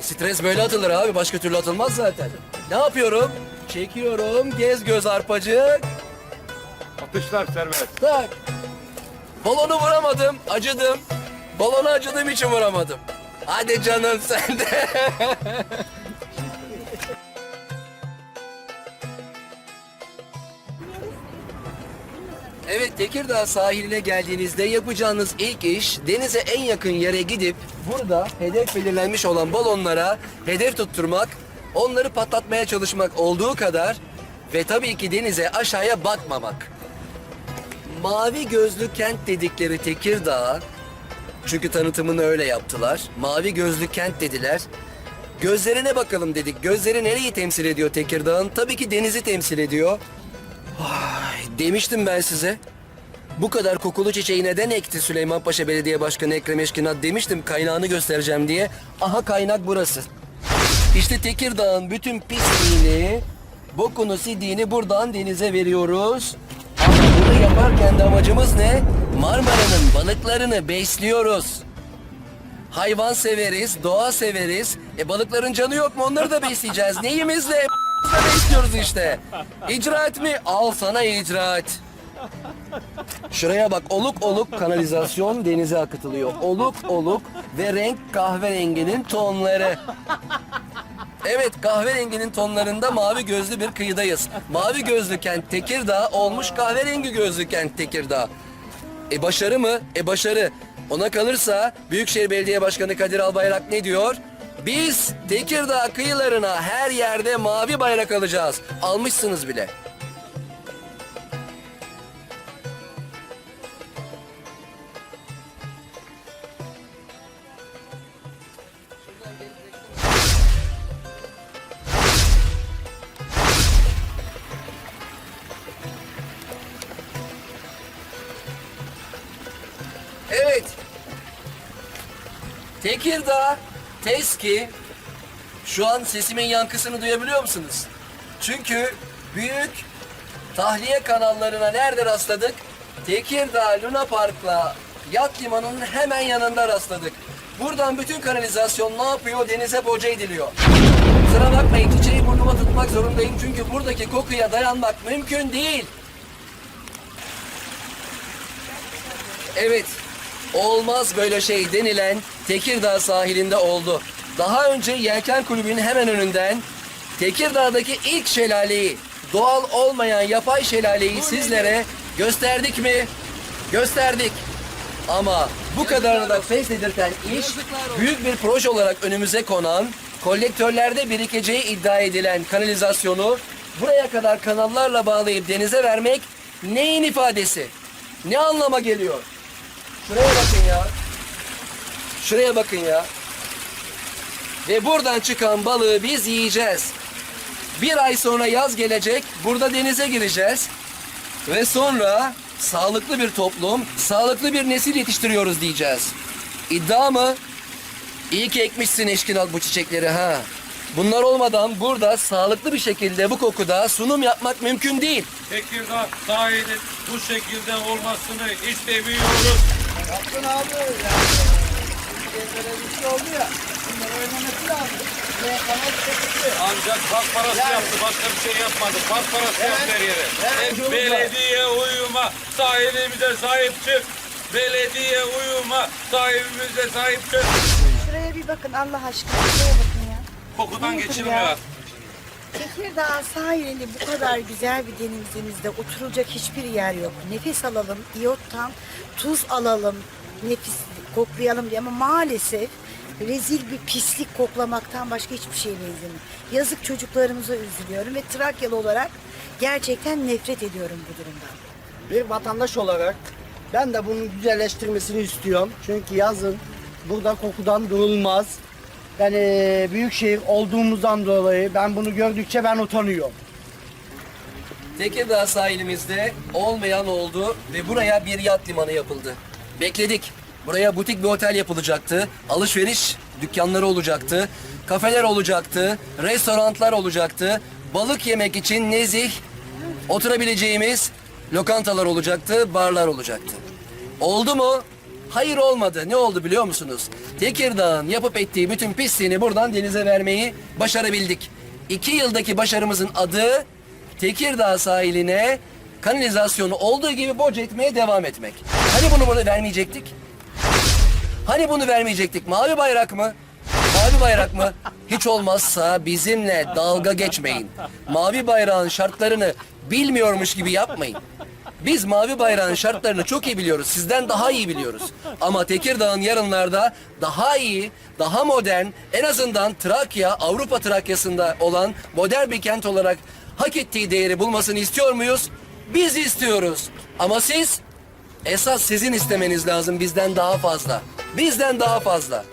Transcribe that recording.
Stres böyle atılır abi. Başka türlü atılmaz zaten. Ne yapıyorum? Çekiyorum. Gez göz arpacık. Atışlar serbest. Tak. Balonu vuramadım. Acıdım. Balona acıdığım için vuramadım. Hadi canım sen de. Evet Tekirdağ sahiline geldiğinizde yapacağınız ilk iş denize en yakın yere gidip burada hedef belirlenmiş olan balonlara hedef tutturmak, onları patlatmaya çalışmak olduğu kadar ve tabii ki denize aşağıya bakmamak. Mavi gözlü kent dedikleri Tekirdağ çünkü tanıtımını öyle yaptılar. Mavi gözlü kent dediler. Gözlerine bakalım dedik. Gözleri nereyi temsil ediyor Tekirdağ'ın? Tabii ki denizi temsil ediyor. Demiştim ben size. Bu kadar kokulu çiçeği neden ekti Süleymanpaşa Belediye Başkanı Ekrem Eşkinat demiştim kaynağını göstereceğim diye. Aha kaynak burası. İşte Tekirdağ'ın bütün pisliğini, bokunu, sidiğini buradan denize veriyoruz. Ama bunu yaparken de amacımız ne? Marmara'nın balıklarını besliyoruz. Hayvan severiz, doğa severiz. E balıkların canı yok mu? Onları da besleyeceğiz. Neyimizle? E, besliyoruz işte. İcraat mi? Al sana icraat. Şuraya bak oluk oluk kanalizasyon denize akıtılıyor. Oluk oluk ve renk kahverenginin tonları. Evet kahverenginin tonlarında mavi gözlü bir kıyıdayız. Mavi gözlü kent Tekirdağ olmuş kahverengi gözlü kent Tekirdağ. E başarı mı? E başarı. Ona kalırsa Büyükşehir Belediye Başkanı Kadir Albayrak ne diyor? Biz Tekirdağ kıyılarına her yerde mavi bayrak alacağız. Almışsınız bile. Evet. Tekirdağ, Teski. Şu an sesimin yankısını duyabiliyor musunuz? Çünkü büyük tahliye kanallarına nerede rastladık? Tekirdağ Luna Park'la yat limanının hemen yanında rastladık. Buradan bütün kanalizasyon ne yapıyor? Denize boca ediliyor. Kusura bakmayın çiçeği burnuma tutmak zorundayım çünkü buradaki kokuya dayanmak mümkün değil. Evet, olmaz böyle şey denilen Tekirdağ sahilinde oldu. Daha önce Yelken Kulübü'nün hemen önünden Tekirdağ'daki ilk şelaleyi, doğal olmayan yapay şelaleyi sizlere gösterdik mi? Gösterdik. Ama bu kadarını da fesledirten iş büyük bir proje olarak önümüze konan, kolektörlerde birikeceği iddia edilen kanalizasyonu buraya kadar kanallarla bağlayıp denize vermek neyin ifadesi? Ne anlama geliyor? Şuraya bakın ya. Şuraya bakın ya. Ve buradan çıkan balığı biz yiyeceğiz. Bir ay sonra yaz gelecek. Burada denize gireceğiz. Ve sonra sağlıklı bir toplum, sağlıklı bir nesil yetiştiriyoruz diyeceğiz. İddia mı? İyi ki ekmişsin Eşkinal bu çiçekleri ha. Bunlar olmadan burada sağlıklı bir şekilde bu kokuda sunum yapmak mümkün değil. Tekirdağ sahilin bu şekilde olmasını istemiyoruz. Yaptın abi. Yani, Türkiye'de bir şey oldu ya. Bunları önlemesi lazım. Ve kanal çekildi. Ancak park parası Yani- yaptı. Başka bir şey yapmadı. Park parası Evet. yaptı her yere. Evet. Hep belediye uyuma. Sahilimize sahip çık. Belediye uyuma. Sahibimize sahip çık. Şuraya bir bakın Allah aşkına. Şuraya bakın ya. Kokudan geçilmiyor. Tekirdağ sahilinde bu kadar güzel bir denizimizde oturulacak hiçbir yer yok. Nefes alalım, iyottan tuz alalım, nefis koklayalım diye ama maalesef rezil bir pislik koklamaktan başka hiçbir şeye benzemiyor. Yazık çocuklarımıza üzülüyorum ve Trakyalı olarak gerçekten nefret ediyorum bu durumdan. Bir vatandaş olarak ben de bunun güzelleştirmesini istiyorum. Çünkü yazın burada kokudan durulmaz. Ben eee büyükşehir olduğumuzdan dolayı ben bunu gördükçe ben utanıyorum. Tekirdağ sahilimizde olmayan oldu ve buraya bir yat limanı yapıldı. Bekledik. Buraya butik bir otel yapılacaktı. Alışveriş dükkanları olacaktı. Kafeler olacaktı. Restoranlar olacaktı. Balık yemek için nezih oturabileceğimiz Lokantalar olacaktı, barlar olacaktı. Oldu mu? Hayır olmadı. Ne oldu biliyor musunuz? Tekirdağ'ın yapıp ettiği bütün pisliğini buradan denize vermeyi başarabildik. İki yıldaki başarımızın adı Tekirdağ sahiline kanalizasyonu olduğu gibi boca etmeye devam etmek. Hani bunu burada vermeyecektik? Hani bunu vermeyecektik? Mavi bayrak mı? Mavi bayrak mı? Hiç olmazsa bizimle dalga geçmeyin. Mavi bayrağın şartlarını bilmiyormuş gibi yapmayın. Biz mavi bayrağın şartlarını çok iyi biliyoruz. Sizden daha iyi biliyoruz. Ama Tekirdağ'ın yarınlarda daha iyi, daha modern, en azından Trakya, Avrupa Trakya'sında olan modern bir kent olarak hak ettiği değeri bulmasını istiyor muyuz? Biz istiyoruz. Ama siz Esas sizin istemeniz lazım bizden daha fazla. Bizden daha fazla.